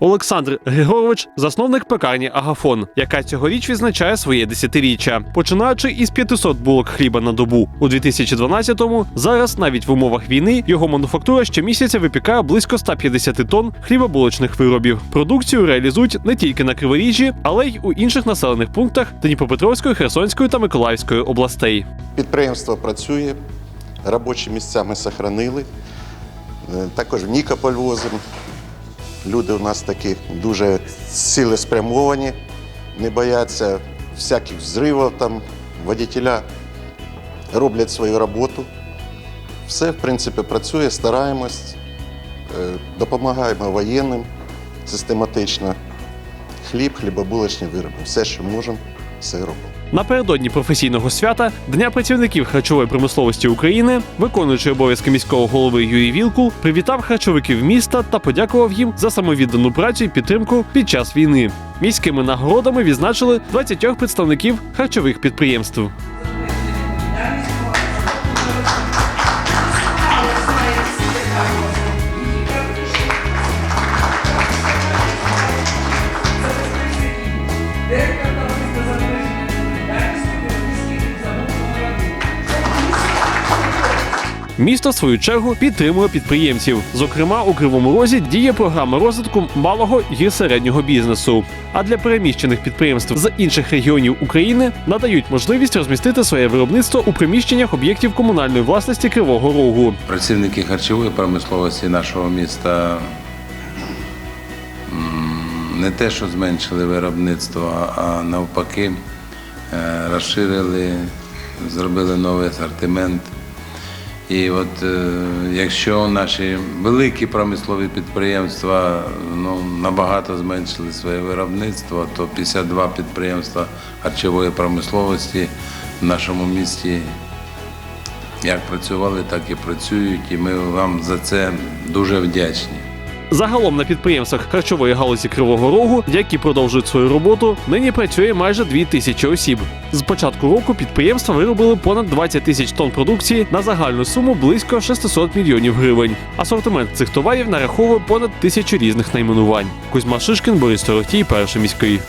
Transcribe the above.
Олександр Григорович засновник пекарні Агафон, яка цьогоріч відзначає своє десятиріччя. Починаючи із 500 булок хліба на добу у 2012-му, зараз навіть в умовах війни його мануфактура щомісяця випікає близько 150 тонн хлібобулочних виробів. Продукцію реалізують не тільки на Криворіжжі, але й у інших населених пунктах Дніпропетровської, Херсонської та Миколаївської областей. Підприємство працює, робочі місця ми сохранили. Е, Також в Нікополь возимо. Люди у нас такі дуже цілеспрямовані, не бояться всяких взривів там, водітеля роблять свою роботу. Все, в принципі, працює, стараємось, е, допомагаємо воєнним систематично. Хліб, хлібобулочні вироби. Все, що можемо, все. Напередодні професійного свята Дня працівників харчової промисловості України, виконуючи обов'язки міського голови Юрій Вілкул, привітав харчовиків міста та подякував їм за самовіддану працю і підтримку під час війни. Міськими нагородами відзначили 20 представників харчових підприємств. Місто, в свою чергу, підтримує підприємців. Зокрема, у Кривому Розі діє програма розвитку малого і середнього бізнесу. А для переміщених підприємств з інших регіонів України надають можливість розмістити своє виробництво у приміщеннях об'єктів комунальної власності Кривого Рогу. Працівники харчової промисловості нашого міста не те, що зменшили виробництво, а навпаки е, розширили, зробили новий асортимент. І от е, якщо наші великі промислові підприємства ну, набагато зменшили своє виробництво, то 52 підприємства харчової промисловості в нашому місті як працювали, так і працюють, і ми вам за це дуже вдячні. Загалом на підприємствах харчової галузі Кривого Рогу, які продовжують свою роботу, нині працює майже дві тисячі осіб. З початку року підприємства виробили понад 20 тисяч тонн продукції на загальну суму близько 600 мільйонів гривень. Асортимент цих товарів нараховує понад тисячу різних найменувань. Кузьма Шишкін, Борис Торохтій, перший міський.